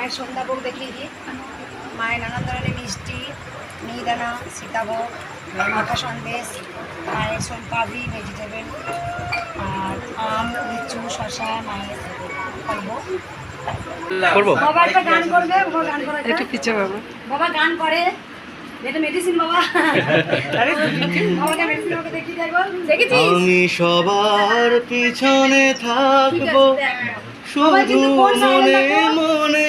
মায়ের সন্ধ্যাভোগ দেখিয়ে দিই। মায়ের নানান ধরনের মিষ্টি মিহিদানা সীতাভোগ মাখা সন্দেশ মায়ের সোনপাবড়ি ভেজিটেবল আর আম লিচু শশা মায়ের করব। করব? বাবা একটা গান করবে বাবা গান করে একটু পিছিয়ে বাবা। বাবা গান করে। এটা মেডিসিন বাবা। বাবাকে মেডিসিন বাবাকে দেখিয়ে দেয় বল। দেখেছিস? আমি সবার পিছনে থাকব। শুধু মনে মনে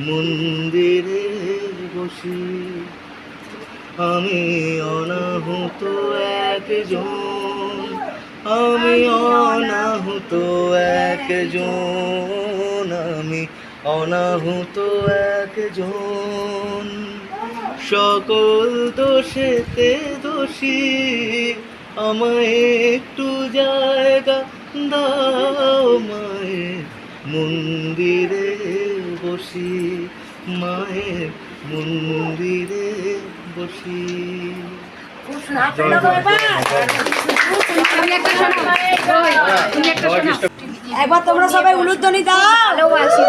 মন্দিরে বসি। আমি অনাহুত একজন। আমি অনাহুত একজন। আমি অনাহুত একজন। সকল দোষেতে দোষী। আমায় একটু জায়গা দাও, মায়ের মন্দিরে বসি মায়ের মন্দিরে বসি। একবার তোমরা সবাই উলুধ্বনি দাও। আছি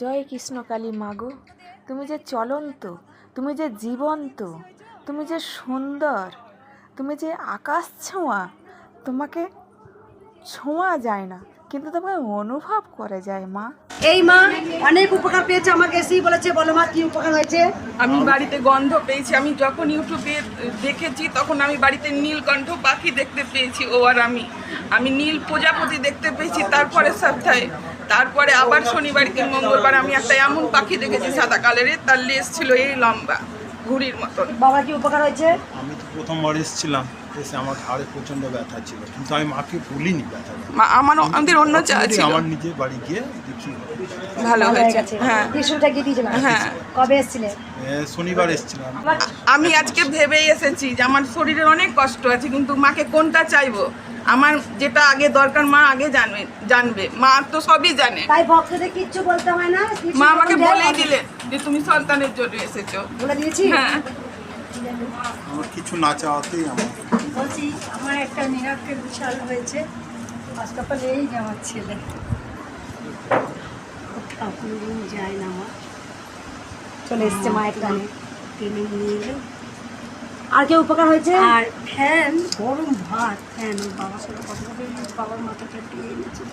জয় কৃষ্ণ কৃষ্ণকালী মাগো তুমি যে চলন্ত, তুমি যে জীবন্ত, তুমি যে সুন্দর, তুমি যে আকাশ ছোঁয়া, তোমাকে ছোঁয়া যায় না। কিন্তু তোমাকে অনুভব করে যায় মা। এই মা অনেক উপকার পেয়েছে আমাকে এসেই বলেছে বলো মা কি উপকার হয়েছে? আমি বাড়িতে গন্ধ পেয়েছি আমি যখন ইউটিউবে দেখেছি তখন আমি বাড়িতে নীলকণ্ঠ পাখি দেখতে পেয়েছি ও আর আমি। আমি নীল প্রজাপতি দেখতে পেয়েছি তারপরে সপ্তাহে। তারপরে আবার শনিবার শনিবারকে মঙ্গলবার আমি একটা এমন পাখি দেখেছি সাদা কালারের তার লেজ ছিল এই লম্বা ঘুড়ির মতন। বাবা কি উপকার হয়েছে? প্রথমবার এসেছিলাম এসে আমার ঘাড়ে প্রচণ্ড ব্যথা ছিল। কিন্তু আমি মাকে বলিনি ব্যথা আমার আমাদের অন্য ছিল। আমার নিজের বাড়ি গিয়ে দেখি ভালো হয়ে হয়েছে। হ্যাঁ। টিস্যুটা কি দিয়েছিলাম হ্যাঁ। কবে এসেছিলে? শনিবার এসেছিলাম। আমি আজকে ভেবেই এসেছি যে আমার শরীরের অনেক কষ্ট আছে কিন্তু মাকে কোনটা চাইব? আমার যেটা আগে দরকার মা আগে জানবে জানবে। মা তো সবই জানে। তাই ভক্তদের কিচ্ছু বলতে হয় না। মা আমাকে বলেই দিলেন যে তুমি সন্তানের জন্য এসেছ। বলে দিয়েছি? হ্যাঁ। আমার কিছু না চাওয়াতেই আমার। বলছি আমার একটা নিরাকের বিশাল হয়েছে। হাসপাতালে এই যে আমার ছেলে। আপনি যায় না আমার। চলে এসছে মায়ের কানে। টেনে নিয়ে এলো। আর কেউ উপকার হয়েছে? আর ফ্যান গরম ভাত। ফ্যান ওর বাবার সাথে কথা বলে বাবার মাথাটা টেনে এনেছে।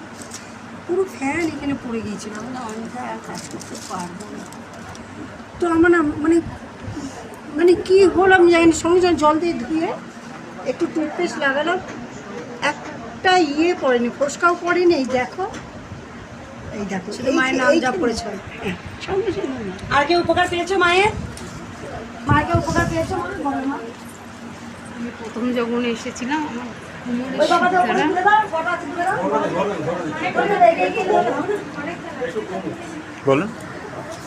পুরো ফ্যান এখানে পড়ে গিয়েছিল। আমি না অনেকটা আর কাজ করতে পারব না। তো আমার না মানে মানে কি হলো আমি জানি না, সঙ্গে সঙ্গে জল দিয়ে ধুয়ে একটু টুথপেস্ট লাগালাম। একটা ইয়ে পড়েনি ফোসকাও পড়েনি এই দেখো। এই দেখো মায়ের নাম যা পড়েছ। আর কেউ উপকার পেয়েছ মায়ের? মাকে উপকার পেয়েছ মা। আমি প্রথম যখন এসেছিলাম আমার। বলুন।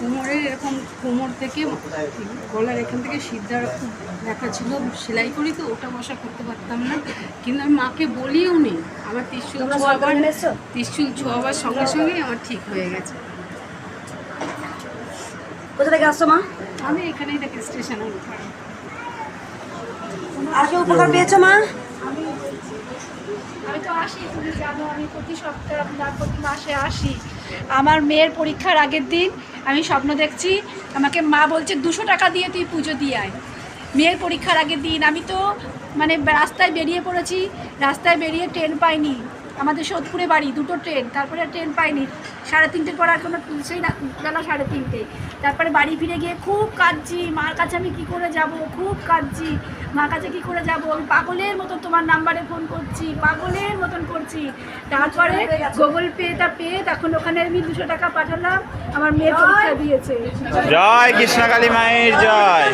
কোমরের এরকম কোমর থেকে গলার এখান থেকে সিদ্ধার খুব ব্যথা ছিল সেলাই করি তো ওটা বসা করতে পারতাম না। কিন্তু আমি মাকে বলিও নি। আমার ত্রিশুল ছোঁয়াবার? ত্রিশুল ছোঁয়াবার সঙ্গে সঙ্গে আমার ঠিক হয়ে গেছে। কোথা থেকে আসছো মা? আমি এখানেই থাকি স্টেশনের উপরে আর কেউ উপকার পেয়েছ মা? আমি তো আসি তুমি জানো আমি প্রতি সপ্তাহে না প্রতি মাসে আসি। আমার মেয়ের পরীক্ষার আগের দিন আমি স্বপ্ন দেখছি, আমাকে মা বলছে, দুশো টাকা দিয়ে তুই পুজো দিয়ে আয়। মেয়ের পরীক্ষার আগের দিন আমি তো মানে রাস্তায় বেরিয়ে পড়েছি, রাস্তায় বেরিয়ে ট্রেন পাইনি। আমাদের সোদপুরে বাড়ি দুটো ট্রেন তারপরে আর ট্রেন পাইনি। সাড়ে তিনটের পর আর কোনো সেই না বেলা সাড়ে তিনটে। তারপরে বাড়ি ফিরে গিয়ে খুব কাঁদছি মার কাছে আমি কি করে যাব? খুব কাঁদছি। মার কাছে কি করে যাব? আমি পাগলের মতন তোমার নাম্বারে ফোন করছি পাগলের মতন করছি। তারপরে গুগল পেটা পেয়ে তখন ওখানে আমি দুশো টাকা পাঠালাম। আমার মেয়ে পরীক্ষা দিয়েছে। জয় কৃষ্ণকালী মায়ের জয়।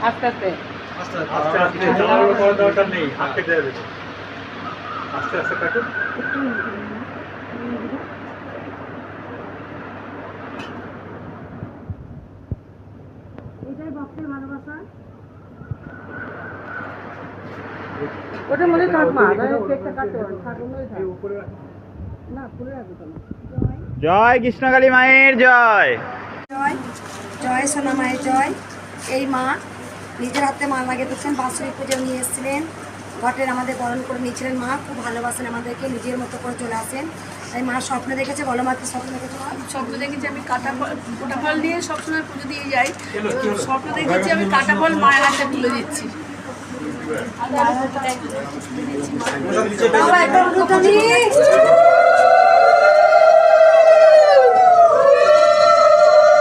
আস্তে আস্তে। আস্তে আস্তে জানার করার দরকার নেই। হাতে দেবে আস্তে আস্তে কাটুন। এটাই ভক্তের ভালোবাসা। ওটা মনে থাক মা কেকটা কাটো থাক ওগুলোই থাক জয় কৃষ্ণকালী মায়ের জয়। জয় জয় সোনা মায়ের জয়। এই মা নিজের হাতে মা লাগিয়ে দিচ্ছেন বাৎসরিক পুজো নিয়ে এসেছিলেন। ঘটের আমাদের বরণ করে নিয়েছিলেন মা খুব ভালোবাসেন আমাদেরকে নিজের মতো করে চলে আসেন। তাই মা স্বপ্ন দেখেছে বলো মা কি স্বপ্ন দেখেছে মা? স্বপ্ন দেখেছি আমি কাটা ফল গোটা ফল দিয়ে সবসময় পুজো দিয়ে যাই। স্বপ্ন দেখেছি আমি কাটা ফল মায়ের হাতে তুলে দিচ্ছি। বাবা, একটা উলুধ্বনি।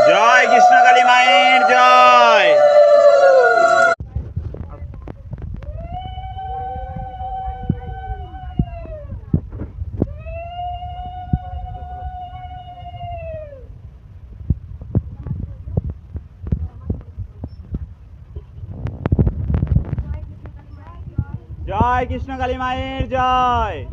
জয় কৃষ্ণকালী মায়ের জয়। জয় কৃষ্ণকালী মায়ের জয়।